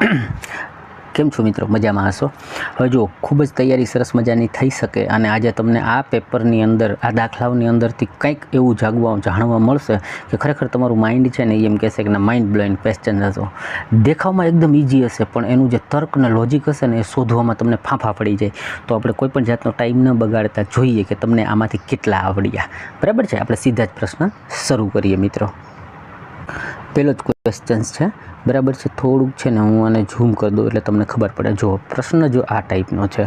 કેમ છો મિત્રો? મજામાં હશો? હવે જો ખૂબ જ તૈયારી સરસ મજાની થઈ શકે અને આજે તમને આ પેપરની અંદર, આ દાખલાઓની અંદરથી કંઈક એવું જાગવા જાણવા મળશે કે ખરેખર તમારું માઇન્ડ છે ને એમ કહેશે કે માઇન્ડ બ્લોઇન્ડ ક્વેશ્ચન હતો. દેખાવમાં એકદમ ઇઝી હશે, પણ એનું જે તર્ક ને લોજિક હશે ને એ શોધવામાં તમને ફાંફા પડી જાય. તો આપણે કોઈ પણ જાતનો ટાઈમ ન બગાડતા જોઈએ કે તમને આમાંથી કેટલા આવડ્યા. બરાબર છે? આપણે સીધા જ પ્રશ્ન શરૂ કરીએ મિત્રો. પહેલો જ ક્વેશ્ચન્સ છે. બરાબર છે? થોડુંક છે ને હું આને ઝૂમ કરી દઉં એટલે તમને ખબર પડે. જો પ્રશ્ન જો આ ટાઈપનો છે,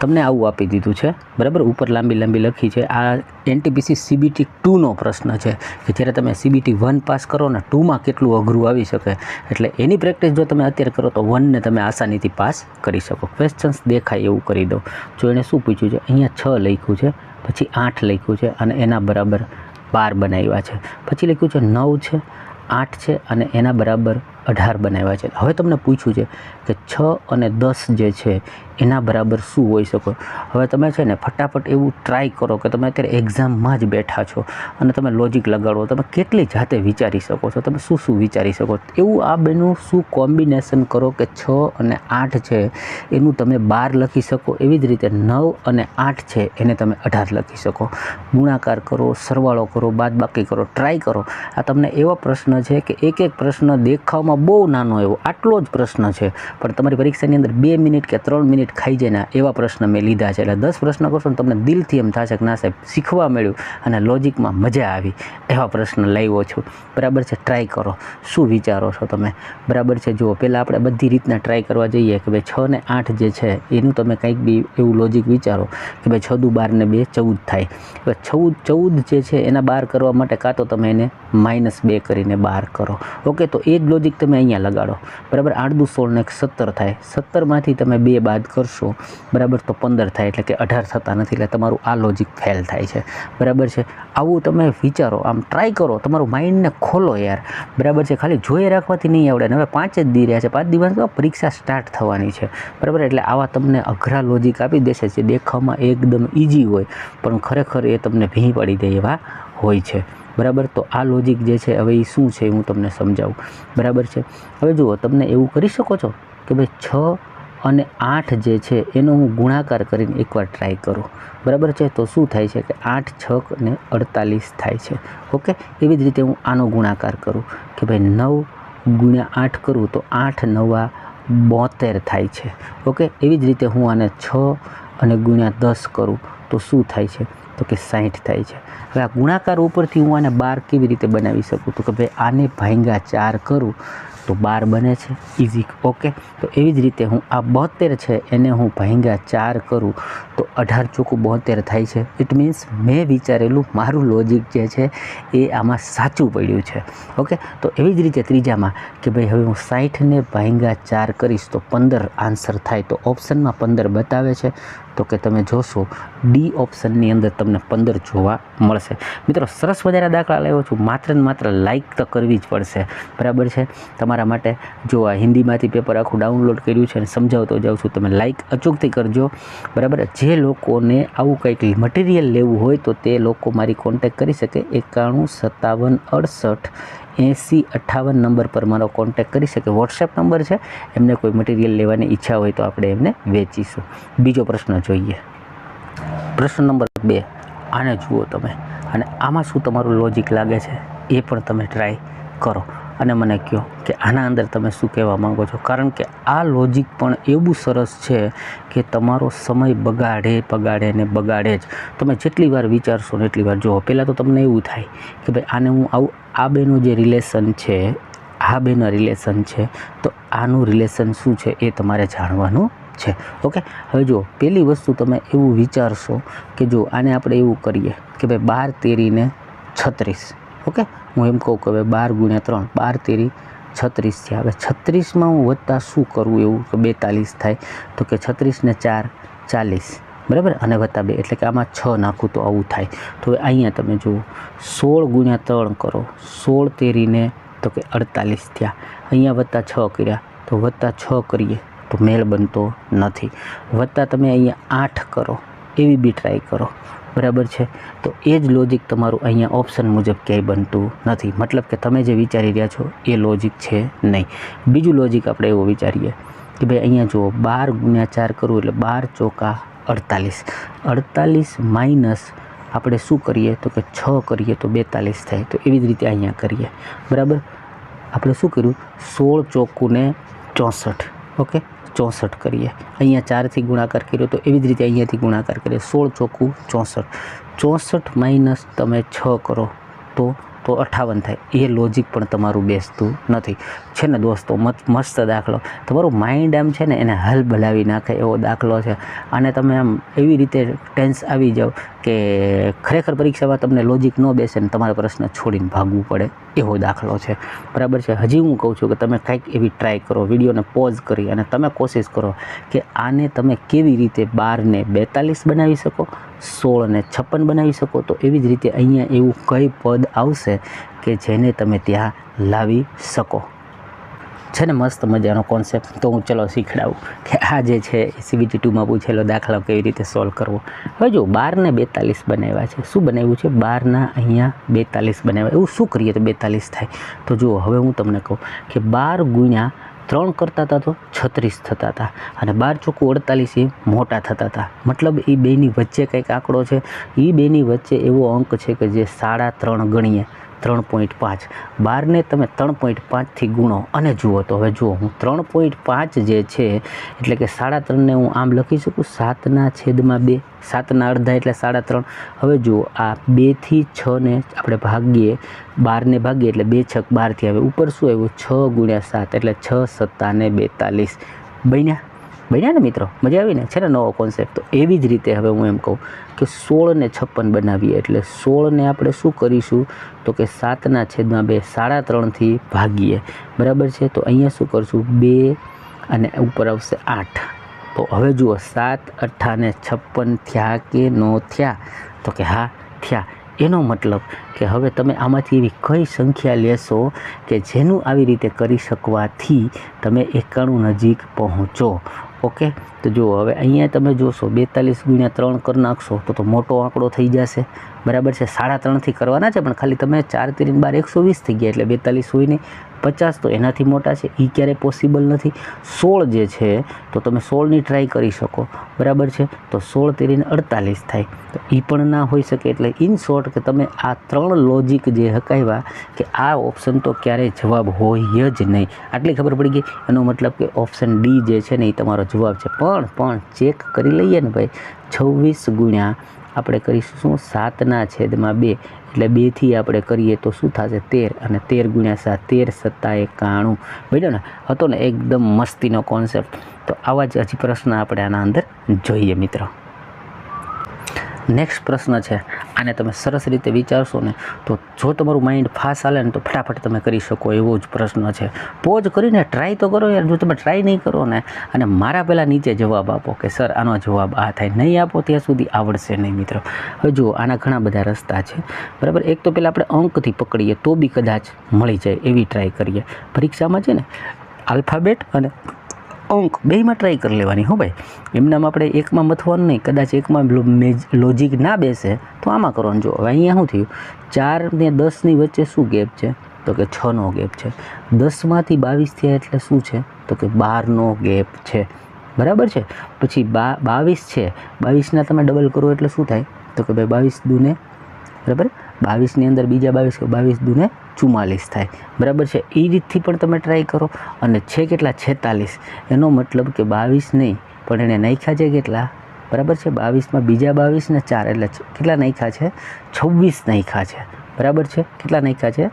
તમને આવું આપી દીધું છે. બરાબર? ઉપર લાંબી લાંબી લખી છે. આ એનટીપીસી સીબીટી ટુનો પ્રશ્ન છે કે જ્યારે તમે સીબીટી વન પાસ કરો ને ટુમાં કેટલું અઘરું આવી શકે? એટલે એની પ્રેક્ટિસ જો તમે અત્યારે કરો તો વનને તમે આસાનીથી પાસ કરી શકો. ક્વેશ્ચન્સ દેખાય એવું કરી દો જો એણે શું પૂછ્યું છે? અહીંયા છ લખ્યું છે, પછી આઠ લખ્યું છે અને એના બરાબર બાર બનાવ્યા છે. પછી લખ્યું છે નવ છે. આઠ છે અને એના બરાબર અઢાર બનાવ્યા છે. હવે તમને પૂછ્યું છે કે છ અને દસ જે છે, એના બરાબર શું હોઈ શકો? હવે તમે છે ને ફટાફટ એવું ટ્રાય કરો કે તમે અત્યારે એક્ઝામમાં જ બેઠા છો અને તમે લોજિક લગાડો, તમે કેટલી જાતે વિચારી શકો છો? તમે શું શું વિચારી શકો? એવું આ બેનું શું કોમ્બિનેશન કરો કે છ અને આઠ છે, એનું તમે બાર લખી શકો? એવી જ રીતે નવ અને આઠ છે, એને તમે અઢાર લખી શકો. ગુણાકાર કરો, સરવાળો કરો, બાદબાકી કરો ટ્રાય કરો. આ તમને એવો પ્રશ્ન છે કે એક એક પ્રશ્ન દેખાવમાં બહુ નાનો એવો, આટલો જ પ્રશ્ન છે. પણ તમારી પરીક્ષાની અંદર બે મિનિટ કે ત્રણ મિનિટ ખાઈ જાય એવા પ્રશ્ન મેં લીધા છે. એટલે દસ પ્રશ્ન કરશો ને તમને દિલથી એમ થશે કે ના સાહેબ, શીખવા મળ્યું અને લોજિકમાં મજા આવી. એવા પ્રશ્ન લાવ્યો છું. બરાબર છે? ટ્રાય કરો. શું વિચારો છો તમે? બરાબર છે? જુઓ, પહેલાં આપણે બધી રીતના ટ્રાય કરવા જઈએ કે ભાઈ છ ને આઠ જે છે, એનું તમે કંઈક બી એવું લોજિક વિચારો કે ભાઈ છ દુ બાર ને બે ચૌદ થાય. હવે ચૌદ ચૌદ જે છે, એના બાર કરવા માટે કાં તો તમે એને માઇનસ બે કરીને બાર કરો. ઓકે? તો એ જ લોજિક તમે અહીંયા લગાડો. બરાબર? આઠ દુ સોળને સત્તર થાય. સત્તરમાંથી તમે બે બાદ કરશો, બરાબર, તો પંદર થાય. એટલે કે અઢાર થતા નથી, એટલે તમારું આ લોજિક ફેલ થાય છે. બરાબર છે? આવું તમે વિચારો, આમ ટ્રાય કરો. તમારું માઇન્ડને ખોલો યાર. બરાબર છે? ખાલી જોઈ રાખવાથી નહીં આવડે. હવે પાંચ જ દી રહ્યા છે. પાંચ દિવસમાં પરીક્ષા સ્ટાર્ટ થવાની છે. બરાબર? એટલે આવા તમને અઘરા લોજિક આપી દેશે જે દેખાવમાં એકદમ ઇઝી હોય, પણ ખરેખર એ તમને ભીં પડી દે એવા હોય છે. બરાબર? તો આ લોજિક જે છે હવે એ શું છે હું તમને સમજાવું. બરાબર છે? હવે જુઓ, તમને એવું કરી શકો છો કે ભાઈ છ અને આઠ જે છે એનો હું ગુણાકાર કરીને એકવાર ટ્રાય કરું. બરાબર છે? તો શું થાય છે કે આઠ છક ને અડતાલીસ થાય છે. ઓકે? એવી જ રીતે હું આનો ગુણાકાર કરું કે ભાઈ નવ ગુણ્યા આઠ કરું તો આઠ નવા બોતેર થાય છે. ઓકે? એવી જ રીતે હું આને છ અને ગુણ્યા દસ કરું તો શું થાય છે? તો કે સાઠ થાય છે. હવે આ ગુણાકાર ઉપરથી હું આને બાર કેવી રીતે બનાવી શકું? તો કે ભાઈ આને ભાંગા ચાર કરું, તો બાર બને છે. ઇઝી ઓકે તો એવી જ રીતે હું આ બોતેર છે, એને હું ભાંગા ચાર કરું, તો અઢાર ચોખ્ખું બોતેર થાય છે. ઇટ મીન્સ મેં વિચારેલું મારું લોજિક જે છે એ આમાં સાચું પડ્યું છે. ઓકે તો એવી જ રીતે ત્રીજામાં કે ભાઈ હવે હું સાઠને ભાંગા ચાર કરીશ તો પંદર આન્સર થાય. તો ઓપ્શનમાં પંદર બતાવે છે. તો કે તમે જોશો ડી ઓપ્શનની અંદર તમને પંદર જોવા મળશે. મિત્રો, સરસ વધારે દાખલા લાવ્યો છું. માત્ર ને માત્ર લાઇક તો કરવી જ પડશે. બરાબર છે? તમારા માટે જો આ હિન્દીમાંથી પેપર આખું ડાઉનલોડ કર્યું છે અને સમજાવતો જાઉં છું, તમે લાઇક અચૂકથી કરજો. બરાબર? જે લોકોને આવું કંઈક મટીરિયલ લેવું હોય તો તે લોકો મારી કોન્ટેક કરી શકે એકાણું સત્તાવન અડસઠ એંસી અઠ્ઠાવન નંબર પર મારો કોન્ટેક કરી શકે. વોટ્સએપ નંબર છે. એમને કોઈ મટીરિયલ લેવાની ઈચ્છા હોય તો આપણે એમને વેચીશું. બીજો પ્રશ્ન જોઈએ. પ્રશ્ન નંબર બે. આને જુઓ તમે. અને આમાં શું તમારું લોજિક લાગે છે? એ પણ તમે ટ્રાય કરો. અને મને કહો કે આના અંદર તમે શું કહેવા માંગો છો? કારણ કે આ લોજિક પણ એવું સરસ છે કે તમારો સમય બગાડે બગાડે ને બગાડે જ. તમે જેટલી વાર વિચારશો ને એટલી વાર. જુઓ પહેલાં તો તમને એવું થાય કે ભાઈ, આને હું આવું આ બેનું જે રિલેશન છે, આ બેના રિલેશન છે, તો આનું રિલેશન શું છે એ તમારે જાણવાનું છે. ઓકે હવે જુઓ, પહેલી વસ્તુ તમે એવું વિચારશો કે જો આને આપણે એવું કરીએ કે ભાઈ બાર તેરીને છત્રીસ. ઓકે હું એમ કહું કે ભાઈ બાર ગુણ્યા ત્રણ, બાર તેરી છત્રીસ છે હવે છત્રીસમાં હું વધતા શું કરવું એવું કે બેતાલીસ થાય? તો કે છત્રીસને ચાર ચાલીસ. બરાબર? અને વત્તા બે, એટલે કે આમાં છ નાખું તો આવું થાય. તો હવે અહીંયા તમે જુઓ, સોળ ગુણ્યા ત્રણ કરો. સોળ તેરીને, તો કે અડતાલીસ થયા. અહીંયા વત્તા છ કર્યા. તો વત્તા છ કરીએ, તો મેળ બનતો નથી. વત્તા તમે અહીંયા આઠ કરો. એવી બી ટ્રાય કરો. બરાબર છે? તો એ જ લોજિક તમારું અહીંયા ઓપ્શન મુજબ ક્યાંય બનતું નથી. મતલબ કે તમે જે વિચારી રહ્યા છો, એ લોજિક છે નહીં. બીજું લોજિક આપણે એવું વિચારીએ કે ભાઈ અહીંયા જુઓ, બાર ગુણ્યા ચાર કરવું એટલે બાર ચોકા અડતાલીસ. અડતાલીસ માઇનસ આપણે શું કરીએ? તો કે છ કરીએ તો બેતાલીસ થાય. તો એવી જ રીતે અહીંયા કરીએ. બરાબર? આપણે શું કર્યું? સોળ ચોખ્ખું ચોસઠ. ઓકે? ચોસઠ કરીએ. અહીંયા ચારથી ગુણાકાર કર્યો તો એવી જ રીતે અહીંયાથી ગુણાકાર કરીએ. સોળ ચોખ્ખું ચોસઠ. ચોસઠ માઇનસ તમે છ કરો તો તો અઠાવન થાય. એ લોજિક પણ તમારું બેસતું નથી. છે ને દોસ્તો મસ્ત દાખલો. તમારું માઇન્ડ આમ છે ને એને હલ બલાવી નાખે એવો દાખલો છે. અને તમે આમ એવી રીતે ટેન્સ આવી જાઓ કે ખરેખર પરીક્ષામાં તમને લોજિક ન બેસે ને તમારે પ્રશ્ન છોડીને ભાગવું પડે એવો દાખલો છે. બરાબર છે? હજી હું કહું છું કે તમે કંઈક એવી ટ્રાય કરો, વિડીયોને પોઝ કરી અને તમે કોશિશ કરો કે આને તમે કેવી રીતે બારને બેતાલીસ બનાવી શકો? સોળને છપ્પન બનાવી શકો તો એવી જ રીતે અહીંયા એવું કઈ પદ આવશે કે જેને તમે ત્યાં લાવી શકો. છે ને મસ્ત મજાનો કોન્સેપ્ટ તો હું ચલો શીખડાવું કે આ જે છે સીબીટી ટુમાં પૂછેલો દાખલો કેવી રીતે સોલ્વ કરવો. હવે જો બારને બેતાલીસ બનાવ્યા છે. શું બનાવ્યું છે? બારના અહીંયા બેતાલીસ બનાવ્યા. એવું શું કરીએ તો બેતાલીસ થાય? તો જુઓ, હવે હું તમને કહું કે બાર ગુણ્યા ત્રણ કરતા હતા તો છત્રીસ થતા હતા અને બાર ચોખ્ખું અડતાલીસ એ મોટા થતા હતા મતલબ એ બેની વચ્ચે કંઈક આંકડો છે. એ બેની વચ્ચે એવો અંક છે કે જે સાડા ત્રણ ગણીએ. ત્રણ પોઈન્ટ પાંચ. બારને તમે ત્રણ પોઈન્ટ પાંચથી ગુણો અને જુઓ તો હવે જુઓ હું ત્રણ પોઈન્ટ પાંચ જે છે, એટલે કે સાડા ત્રણને હું આમ લખી શકું, સાતના છેદમાં બે, સાતના અડધા એટલે સાડા ત્રણ. હવે જુઓ આ બેથી છને આપણે ભાગીએ, બારને ભાગીએ એટલે બે છક બારથી આવે. ઉપર શું આવ્યું? છ ગુણ્યા સાત એટલે છ સત્તાને બેતાલીસ. બન્યા? બન્યા ને મિત્રો? મજા આવી ને છે ને નવો કોન્સેપ્ટ તો એવી જ રીતે હવે હું એમ કહું કે સોળને છપ્પન બનાવીએ એટલે સોળને આપણે શું કરીશું? તો કે સાતના છેદમાં બે, સાડા ત્રણથી ભાગીએ. બરાબર છે? તો અહીંયા શું કરશું? બે અને ઉપર આવશે આઠ. તો હવે જુઓ, સાત અઠ્ઠાને છપ્પન થયા કે નો થયા? તો કે હા, થયા. એનો મતલબ કે હવે તમે આમાંથી એવી કઈ સંખ્યા લેશો કે જેનું આવી રીતે કરી શકવાથી તમે એકાણું નજીક પહોંચો. ઓકે? તો જુઓ, હવે અહીંયા તમે જોશો, બેતાલીસ ગુણ્યા ત્રણ કરી નાખશો, તો તો મોટો આંકડો થઈ જશે. બરાબર છે? સાડા ત્રણથી કરવાના છે, પણ ખાલી તમે ચાર ત્રીન બાર એકસો વીસ થઈ ગયા, એટલે બેતાલીસ હોય નહીં. પચાસ તો એનાથી મોટા છે એ ક્યારેય પોસિબલ નથી. સોળ જે છે, તો તમે સોળની ટ્રાય કરી શકો. બરાબર છે? તો સોળ તેરીને અડતાલીસ થાય. તો એ પણ ના હોઈ શકે એટલે ઇન શોર્ટ કે તમે આ ત્રણ લોજિક જે હકાવ્યા કે આ ઓપ્શન તો ક્યારેય જવાબ હોય જ નહીં. આટલી ખબર પડી ગઈ? એનો મતલબ કે ઓપ્શન ડી જે છે ને એ તમારો જવાબ છે. પણ પણ ચેક કરી લઈએ ને ભાઈ. છવ્વીસ ગુણ્યા આપણે કરીશું શું? સાતના છેદમાં બે. એટલે બેથી આપણે કરીએ તો શું થશે? તેર. અને તેર ગુણ્યા સાત. તેર સત્તા એકાણું. બન્યો ને? હતો ને? એકદમ મસ્તીનો કોન્સેપ્ટ તો આવા જ હજી પ્રશ્ન આપણે આના અંદર જોઈએ, મિત્રો. નેક્સ્ટ પ્રશ્ન છે, આને તમે સરસ રીતે વિચારશો ને, તો જો તમારું માઇન્ડ ફાસ ચાલે ને, તો ફટાફટ તમે કરી શકો એવો જ પ્રશ્ન છે. પોઝ કરીને ટ્રાય તો કરો યાર, જો તમે ટ્રાય નહીં કરો ને, અને મારા પહેલાં નીચે જવાબ આપો કે, સર, આનો જવાબ આ થાય, નહીં આપો, ત્યાં સુધી આવડશે નહીં, મિત્રો. હવે જુઓ, આના ઘણા બધા રસ્તા છે. બરાબર? એક તો પહેલાં આપણે અંકથી પકડીએ, તો બી કદાચ મળી જાય એવી ટ્રાય કરીએ. પરીક્ષામાં છે ને આલ્ફાબેટ અને અંક બેયમાં ટ્રાય કરી લેવાની હો ભાઈ. એમનામાં આપણે એકમાં મથવાનું નહીં, કદાચ એકમાં લોજિક ના બેસે, તો આમાં કરવાનું. જો હવે અહીંયા શું થયું? ચાર ને દસની વચ્ચે શું ગેપ છે? તો કે છનો ગેપ છે. દસમાંથી બાવીસ થયા એટલે શું છે? તો કે બારનો ગેપ છે. બરાબર છે? પછી બા બાવીસ છે. બાવીસના તમે ડબલ કરો એટલે શું થાય? તો કે ભાઈ બાવીસ દૂને બરાબર? બાવીસની અંદર બીજા બાવીસ બાવીસ દૂને ચુમ્માલીસ થાય. બરાબર છે? એ રીતથી પણ તમે ટ્રાય કરો. અને છે કેટલા? છેતાલીસ. એનો મતલબ કે બાવીસ નહીં, પણ એને નાખ્યા છે કેટલા? બરાબર છે? બાવીસમાં બીજા બાવીસ ને ચાર, એટલે કેટલા નાખ્યા છે? છવ્વીસ નાખ્યા છે. બરાબર છે? કેટલા નાખ્યા છે?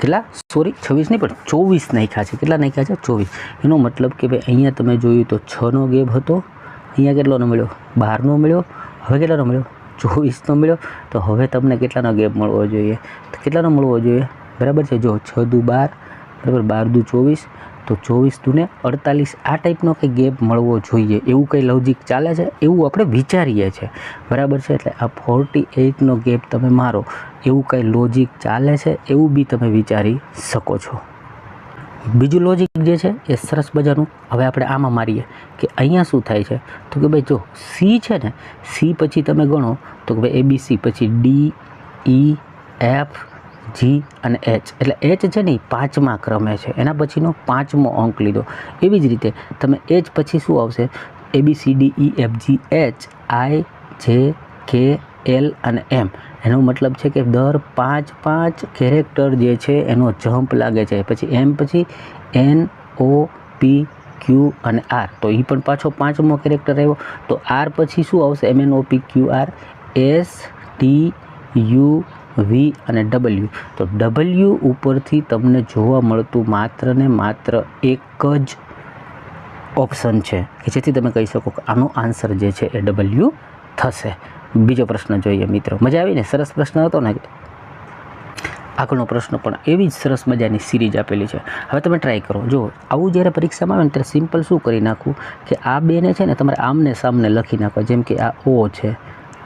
કેટલા? સોરી, છવ્વીસ નહીં, પણ ચોવીસ નાખ્યા છે. કેટલા નાખ્યા છે? ચોવીસ. એનો મતલબ કે ભાઈ અહીંયા તમે જોયું તો છનો ગેપ હતો. અહીંયા કેટલોનો મળ્યો? બારનો મળ્યો. હવે કેટલાનો મળ્યો? ચોવીસનો મળ્યો, તો હવે તમને કેટલાનો ગેપ મળવો જોઈએ? તો કેટલાનો મળવો જોઈએ? બરાબર છે, જો છ દુ બાર, બરાબર, બાર દુ ચોવીસ, તો ચોવીસ દુને અડતાલીસ આ ટાઈપનો કંઈ ગેપ મળવો જોઈએ? એવું કંઈ લોજિક ચાલે છે? એવું આપણે વિચારીએ છીએ બરાબર છે, એટલે આ ફોર્ટી એઇટનો ગેપ તમે મારો, એવું કંઈ લોજિક ચાલે છે? એવું બી તમે વિચારી શકો છો. બીજું લોજિક જે છે એ સરસ મજાનું. હવે આપણે આમાં મારીએ કે અહીંયા શું થાય છે? તો કે ભાઈ જો સી છે ને સી પછી તમે ગણો તો કે ભાઈ એબીસી પછી ડી ઈ એફ જી અને એચ એટલે એચ છે ને પાંચમા ક્રમે છે. એના પછીનો પાંચમો અંક લીધો. એવી જ રીતે તમે એચ પછી શું આવશે? A B C D E F G H I J K L અને એમ એનો મતલબ છે કે દર પાંચ પાંચ કેરેક્ટર જે છે એનો જમ્પ લાગે છે. પછી એમ પછી એન, ઓ, પી, ક્યુ અને આર. તો એ પણ પાછો પાંચમો કેરેક્ટર આવ્યો. તો આર પછી શું આવશે? M, N, O, P, Q, R, S, T, U, V અને ડબલ્યુ. તો ડબલ્યુ ઉપરથી તમને જોવા મળતું માત્ર ને માત્ર એક જ ઓપ્શન છે કે જેથી તમે કહી શકો કે આનો આન્સર જે છે એ ડબલ્યુ થશે. બીજો પ્રશ્ન જોઈએ મિત્રો. મજા આવી ને સરસ પ્રશ્ન હતો ને? આગળનો પ્રશ્ન પણ એવી જ સરસ મજાની સિરીઝ આપેલી છે. હવે તમે ટ્રાય કરો. જો આવું જ્યારે પરીક્ષામાં આવે ને ત્યારે સિમ્પલ શું કરી નાખવું? કે આ બેને છે ને તમારે આમને સામને લખી નાખો જેમ કે આ ઓ છે,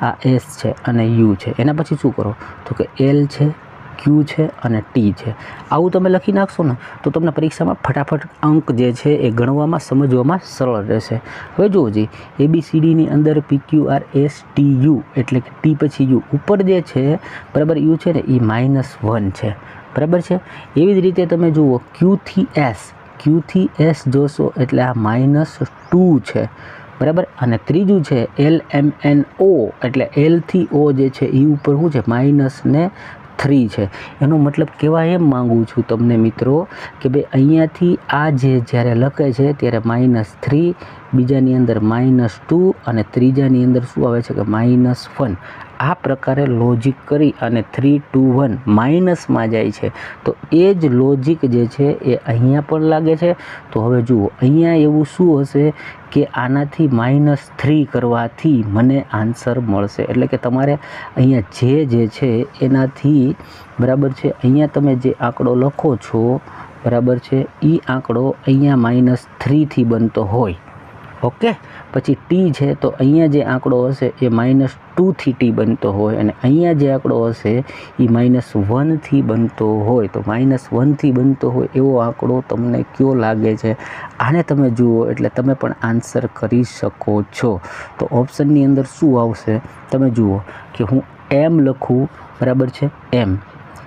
આ એસ છે અને યુ છે. એના પછી શું કરો? તો કે એલ છે ક્યુ છે અને ટી છે. આવું તમે લખી નાખશો ને, તો તમને પરીક્ષામાં ફટાફટ અંક જે છે એ ગણવામાં, સમજવામાં સરળ રહેશે. હવે જુઓ જી એ બી સી ડીની અંદર P Q R S T U એટલે કે ટી પછી યુ ઉપર જે છે, બરાબર યુ છે ને, એ માઇનસ વન છે. બરાબર છે? એવી જ રીતે તમે જુઓ ક્યુથી એસ ક્યુથી એસ જોશો એટલે આ માઇનસ ટુ છે. બરાબર? અને ત્રીજું છે એલ એમ એન ઓ એટલે એલથી ઓ જે છે, એ ઉપર શું છે? માઇનસ ને થ્રી છે. એનો મતલબ કહેવા એમ માગું છું તમને મિત્રો કે ભાઈ અહીંયાથી આ જે જ્યારે લખે છે ત્યારે માઇનસ થ્રી બીજાની અંદર માઇનસ ટુ અને ત્રીજાની અંદર શું આવે છે કે માઇનસ વન આ પ્રકારે લોજિક કરી અને થ્રી ટુ વન માઇનસમાં જાય છે. તો એ જ લોજિક જે છે એ અહીંયા પણ લાગે છે. તો હવે જુઓ, અહીંયા એવું શું હશે કે આનાથી માઇનસ થ્રી કરવાથી મને આન્સર મળશે. એટલે કે તમારે અહીંયા જે જે છે એનાથી, બરાબર છે, અહીંયા તમે જે આંકડો લખો છો, બરાબર છે એ આંકડો અહીંયા માઇનસ થ્રીથી બનતો હોય. ઓકે? પછી ટી છે તો અહીંયા જે આંકડો હશે એ માઇનસ ટુથી ટી બનતો હોય અને અહીંયા જે આંકડો હશે એ માઇનસ વનથી બનતો હોય. તો માઇનસ વનથી બનતો હોય એવો આંકડો તમને કયો લાગે છે? આને તમે જુઓ એટલે તમે પણ આન્સર કરી શકો છો. તો ઓપ્શનની અંદર શું આવશે? તમે જુઓ કે હું એમ લખું, બરાબર છે? એમ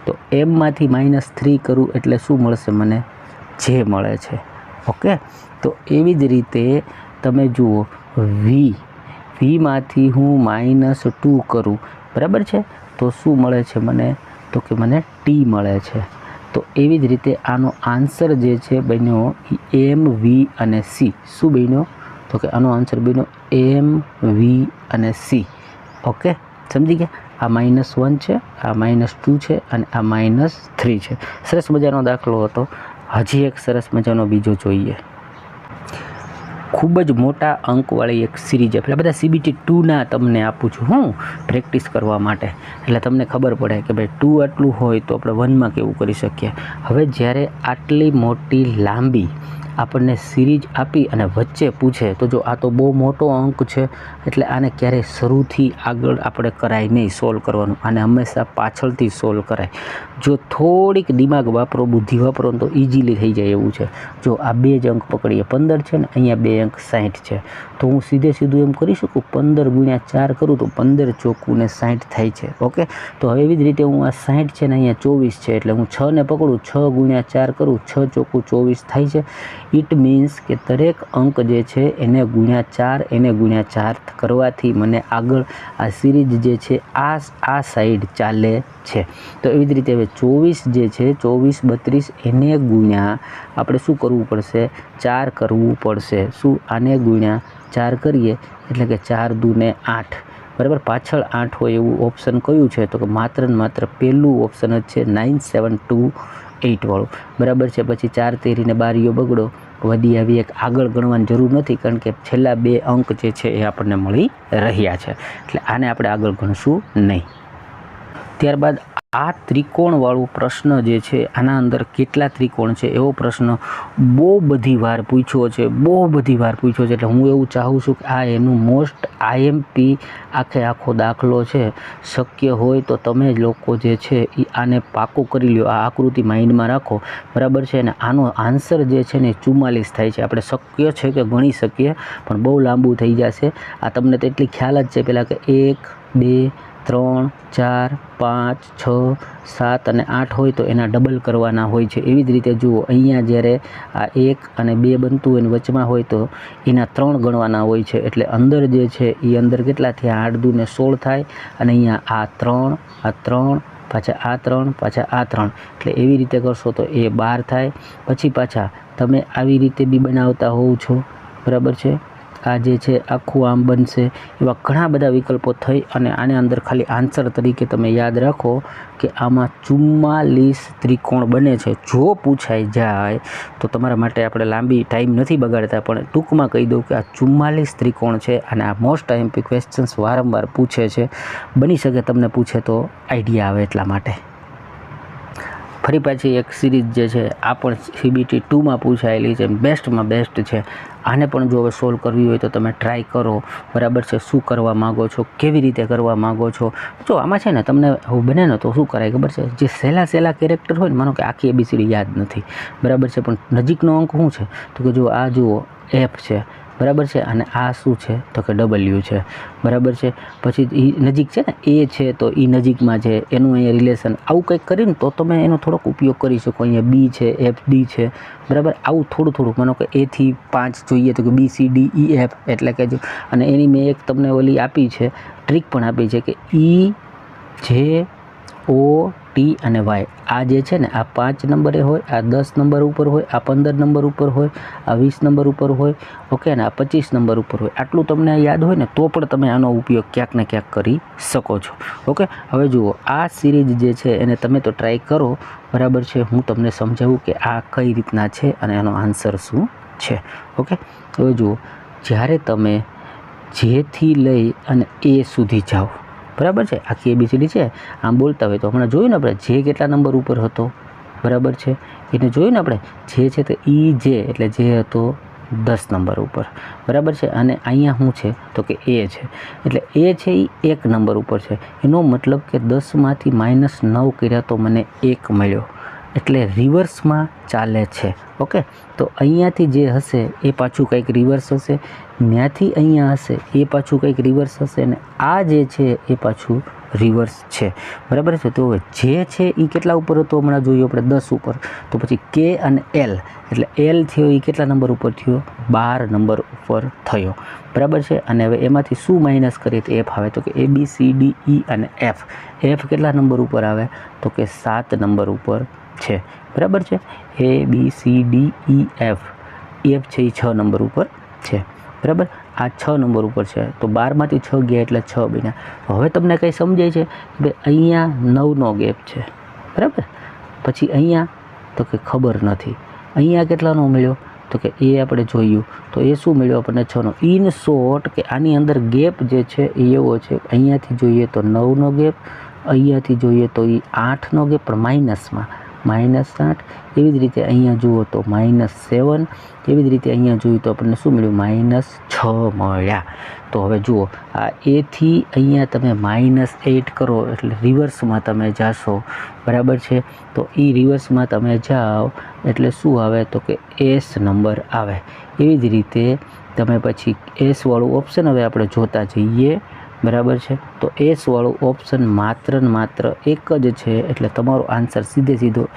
તો એમમાંથી માઇનસ થ્રી કરું એટલે શું મળશે મને? જે મળે છે. ઓકે? તો એવી જ રીતે તમે જુઓ વી વીમાંથી હું માઇનસ ટુ કરું. બરાબર છે? તો શું મળે છે મને? તો કે મને ટી મળે છે. તો એવી જ રીતે આનો આન્સર જે છે બન્યો એમ વી અને સી શું બન્યો? તો કે આનો આન્સર બન્યો એમ વી અને સી ઓકે સમજી ગયા? આ માઇનસ વન છે, આ માઇનસ ટુ છે અને આ માઇનસ થ્રી છે. સરસ મજાનો દાખલો હતો. હજી એક સરસ મજાનો બીજો જોઈએ. ખૂબ જ મોટા અંકવાળી એક સિરીઝ એટલે બધા સીબીટી ટુના તમને આપું છું હું પ્રેક્ટિસ કરવા માટે. એટલે તમને ખબર પડે કે ભાઈ ટુ આટલું હોય તો આપણે વનમાં કેવું કરી શકીએ. હવે જ્યારે આટલી મોટી લાંબી આપણને સિરીજ આપી અને વચ્ચે પૂછે તો જો આ તો બહુ મોટો અંક છે, એટલે આને ક્યારેય શરૂથી આગળ આપણે કરાય નહીં સોલ્વ કરવાનું. આને હંમેશા પાછળથી સોલ્વ કરાય. જો થોડીક દિમાગ વાપરો, બુદ્ધિ વાપરો તો ઇઝીલી થઈ જાય એવું છે. જો આ બે જ અંક પકડીએ, પંદર છે ને, અહીંયા બે અંક સાઠ છે. તો હું સીધે સીધું એમ કરી શકું? પંદર ગુણ્યા ચાર કરું તો પંદર ચોખ્ખું ને સાઠ થાય છે. ઓકે તો એવી જ રીતે હું આ સાઠ છે ને અહીંયા ચોવીસ છે, એટલે હું છ ને પકડું, છ ગુણ્યા ચાર કરું, છ ચોખ્ખું ચોવીસ થાય છે. ઇટ મીન્સ કે દરેક અંક જે છે એને ગુણ્યા ચાર, એને ગુણ્યા ચાર કરવાથી મને આગળ આ સિરીઝ જે છે આ આ સાઈડ ચાલે છે. તો એવી જ રીતે હવે ચોવીસ જે છે, ચોવીસ, બત્રીસ, એને ગુણ્યા આપણે શું કરવું પડશે? ચાર કરવું પડશે. શું? આને ગુણ્યા ચાર કરીએ એટલે કે ચાર દૂને આઠ. બરાબર? પાછળ આઠ હોય એવું ઓપ્શન કયું છે? તો કે માત્ર ને માત્ર પહેલું ઓપ્શન જ છે નાઇન સેવન ટુ એઇટવાળું બરાબર છે, પછી ચાર તેરીને બારીઓ બગડો, વધી આવી એક આગળ ગણવાની જરૂર નથી, કારણ કે છેલ્લા બે અંક જે છે એ આપણને મળી રહ્યા છે. એટલે આને આપણે આગળ ગણશું નહીં. ત્યારબાદ આ ત્રિકોણવાળો પ્રશ્ન જે છે, આના અંદર કેટલા ત્રિકોણ છે, એવો પ્રશ્ન બહુ બધી વાર પૂછ્યો છે, બહુ બધી વાર પૂછ્યો છે. એટલે હું એવું ચાહું છું કે આ એનું મોસ્ટ આઈએમપી આખે આખો દાખલો છે. શક્ય હોય તો તમે લોકો જે છે એ આને પાકું કરી લ્યો. આ આકૃતિ માઇન્ડમાં રાખો. બરાબર છે? અને આનો આન્સર જે છે ને ચુમ્માલીસ થાય છે. આપણે શક્ય છે કે ગણી શકીએ, પણ બહુ લાંબુ થઈ જશે. આ તમને તેટલી ખ્યાલ જ છે પહેલાં કે એક, બે ત્રણ, ચાર, પાંચ, છ, સાત અને આઠ હોય તો એના ડબલ કરવાના હોય છે. એવી જ રીતે જુઓ, અહીંયા જ્યારે આ એક અને બે બનતું હોય વચમાં હોય તો એના ત્રણ ગણવાના હોય છે. એટલે અંદર જે છે, એ અંદર કેટલા થયા આઠ દુ ને સોળ થાય અને અહીંયા આ ત્રણ આ ત્રણ, પાછા આ ત્રણ, પાછા આ ત્રણ. એટલે એવી રીતે કરશો તો એ બાર થાય. પછી પાછા તમે આવી રીતે બી બનાવતા હોવ છો. બરાબર છે? આ જે છે, આખું આમ બનશે. એવા ઘણા બધા વિકલ્પો થઈ અને આને અંદર ખાલી આન્સર તરીકે તમે યાદ રાખો કે આમાં ચુમ્માલીસ ત્રિકોણ બને છે. જો પૂછાઈ જાય તો તમારા માટે આપણે લાંબી ટાઈમ નથી બગાડતા, પણ ટૂંકમાં કહી દઉં કે આ ચુમ્માલીસ ત્રિકોણ છે અને આ મોસ્ટ આઈએમપી ક્વેશ્ચન્સ વારંવાર પૂછે છે. બની શકે તમને પૂછે તો આઈડિયા આવે એટલા માટે. ફરી પાછી એક સિરીઝ જે છે, આ પણ સીબીટી ટુમાં પૂછાયેલી છે. બેસ્ટમાં બેસ્ટ છે. આને પણ જો હવે સોલ્વ કરવી હોય તો તમે ટ્રાય કરો. બરાબર છે? શું કરવા માગો છો? કેવી રીતે કરવા માગો છો? જો આમાં છે ને તમને બને ને તો શું કરાય ખબર છે? જે સહેલા સહેલા કેરેક્ટર હોય ને માનો કે આખી એબીસીડી યાદ નથી. બરાબર છે? પણ નજીકનો અંક શું છે? તો કે જો આ જુઓ એફ છે. બરાબર છે? અને આ શું છે? તો કે ડબલ્યુ છે. બરાબર છે? પછી એ નજીક છે ને? એ છે, તો એ નજીકમાં છે. એનું અહીંયા રિલેશન આવું કંઈક કરીને તો તમે એનો થોડોક ઉપયોગ કરી શકો. અહીંયા બી છે એફ ડી છે. બરાબર? આવું થોડું થોડુંક માનો કે એથી પાંચ જોઈએ તો કે B C D E F એટલે કે અને એની મેં એક તમને ઓલી આપી છે, ટ્રીક પણ આપી છે કે ઈ જે ઓ ટી અને વાય. આ જે છે ને, આ પાંચ નંબરે હોય, આ દસ નંબર ઉપર હોય, આ પંદર નંબર ઉપર હોય, આ વીસ નંબર ઉપર હોય, ઓકે, અને આ પચીસ નંબર ઉપર હોય. આટલું તમને યાદ હોય ને, તો પણ તમે આનો ઉપયોગ ક્યાંક ને ક્યાંક કરી શકો છો. ઓકે, હવે જુઓ, આ સિરીઝ જે છે, એને તમે તો ટ્રાય કરો. બરાબર છે, હું તમને સમજાવું કે આ કઈ રીતના છે અને એનો આન્સર શું છે. ઓકે, હવે જુઓ, જ્યારે તમે જેથી લઈ અને એ સુધી જાઓ બરાબર છે? આખી એબીસીડી છે? આમ બોલતા હોય તો. હમણાં જોયું ને આપણે? જે કેટલા નંબર ઉપર હતો? બરાબર છે? એને જોયું ને આપણે? જે છે તો ઈ જે એટલે જે હતો દસ નંબર ઉપર. બરાબર છે? અને અહીંયા શું છે? તો કે એ છે. એટલે એ છે એ એક નંબર ઉપર છે. એનો મતલબ કે દસમાંથી માઇનસ નવ કર્યા તો મને એક મળ્યો. એટલે રિવર્સમાં ચાલે છે, ઓકે? તો અહીંયાથી જે હશે એ પાછું કંઈક રિવર્સ હશે ત્યાંથી અહીંયા હશે એ પાછું કંઈક રિવર્સ હશે અને આ જે છે એ પાછું રિવર્સ છે. બરાબર છે? તો જે છે એ કેટલા ઉપર હતો? હમણાં જોયું આપણે દસ ઉપર. તો પછી કે અને એલ એટલે એલ થયો એ કેટલા નંબર ઉપર થયો? બાર નંબર ઉપર થયો. બરાબર છે? અને હવે એમાંથી શું માઇનસ કરીએ તો એફ આવે? તો કે એ બી સી ડી ઈ અને એફ એફ કેટલા નંબર ઉપર આવે? તો કે સાત નંબર ઉપર છે. બરાબર છે? A B C D E F F છે એ છ નંબર ઉપર છે. બરાબર? આ છ નંબર ઉપર છે. તો બારમાંથી છ ગયા એટલે છ બન્યા. હવે તમને કંઈ સમજાય છે કે અહીંયા નવનો ગેપ છે. બરાબર? પછી અહીંયા, તો કે ખબર નથી. અહીંયા કેટલાનો મળ્યો? તો કે એ આપણે જોયું. તો એ શું મળ્યું આપણને? છનો. ઇન શોર્ટ કે આની અંદર ગેપ જે છે એ એવો છે. અહીંયાથી જોઈએ તો નવનો ગેપ, અહીંયાથી જોઈએ તો એ આઠનો ગેપ, પણ માઇનસમાં. માઇનસ આઠ. એવી જ રીતે અહીંયા જુઓ તો માઇનસ સેવન. એવી જ રીતે અહીંયા જોયું તો આપણને શું મળ્યું? માઇનસ છ મળ્યા. તો હવે જુઓ, આ એથી અહીંયા તમે માઇનસ એટ કરો એટલે રિવર્સમાં તમે જાશો. બરાબર છે? તો એ રિવર્સમાં તમે જાઓ એટલે શું આવે? તો કે એસ નંબર આવે. એવી જ રીતે તમે પછી એસવાળું ઓપ્શન હવે આપણે જોતા જઈએ. બરાબર છે? તો એસવાળું ઓપ્શન માત્ર ને માત્ર એક જ છે, એટલે તમારો આન્સર સીધે સીધો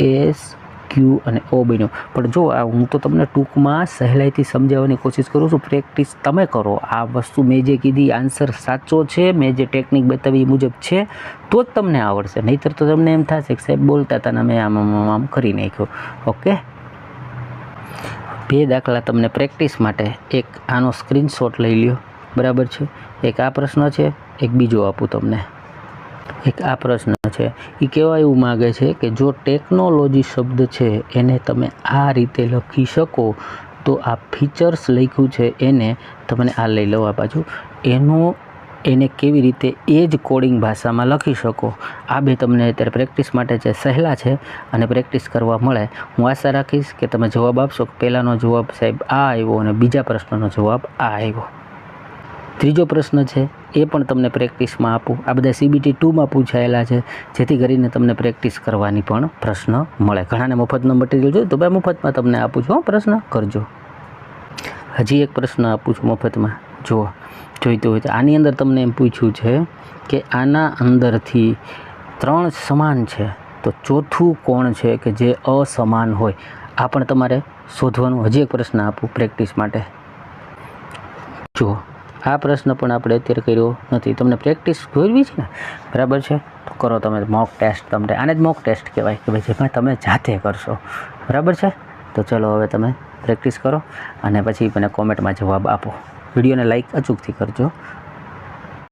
એસ ક્યુ અને ઓ બન્યો. પણ જો આ હું તો તમને ટૂંકમાં સહેલાઈથી સમજાવવાની કોશિશ કરું છું, પ્રેક્ટિસ તમે કરો. આ વસ્તુ મેં જે કીધી આન્સર સાચો છે, મેં જે ટેકનિક બતાવી મુજબ છે, તો જ તમને આવડશે. નહીંતર તો તમને એમ થશે કે સાહેબ બોલતા હતા ને આમ આમ આમ કરી નાખ્યું. ઓકે બે દાખલા તમને પ્રેક્ટિસ માટે એક આનો સ્ક્રીનશોટ લઈ લ્યો. બરાબર છે? એક આ પ્રશ્ન છે, એક બીજો આપું તમને. એક આ પ્રશ્ન છે. એ કહેવા એવું માગે છે કે જો ટેકનોલોજી શબ્દ છે, એને તમે આ રીતે લખી શકો, તો આ ફીચર્સ લખ્યું છે, એને તમને આ લઈ લો આ બાજુ. એનો, એને કેવી રીતે એ જ કોડિંગ ભાષામાં લખી શકો? આ બે તમને અત્યારે પ્રેક્ટિસ માટે જે સહેલા છે, અને પ્રેક્ટિસ કરવા મળે, હું આશા રાખીશ કે તમે જવાબ આપશો. પહેલાંનો જવાબ સાહેબ આ આવ્યો અને બીજા પ્રશ્નનો જવાબ આ આવ્યો. ત્રીજો પ્રશ્ન છે, એ પણ તમને પ્રેક્ટિસમાં આપું. આ બધા સીબીટી ટુમાં પૂછાયેલા છે, જેથી કરીને તમને પ્રેક્ટિસ કરવાની પણ પ્રશ્ન મળે. ઘણાને મફતનો મટીરિયલ જોઈએ તો ભાઈ મફતમાં તમને આપું છું પ્રશ્ન કરજો. હજી એક પ્રશ્ન આપું છું મફતમાં. જુઓ, જોઈતું હોય તો. આની અંદર તમને એમ પૂછ્યું છે કે આના અંદરથી ત્રણ સમાન છે. તો ચોથું કોણ છે કે જે અસમાન હોય? આ પણ તમારે શોધવાનું. હજી એક પ્રશ્ન આપું પ્રેક્ટિસ માટે. જુઓ. આ પ્રશ્ન પણ આપણે અત્યારે કર્યો નથી. તમને પ્રેક્ટિસ કરવી છે ને? બરાબર છે? તો કરો તમે મોક ટેસ્ટ તમને. આને જ મોક ટેસ્ટ કહેવાય કે ભાઈ જેમાં તમે જાતે કરશો. બરાબર છે? તો ચલો હવે તમે પ્રેક્ટિસ કરો અને પછી મને કોમેન્ટમાં જવાબ આપો. વિડીયોને લાઈક અચૂકથી કરજો.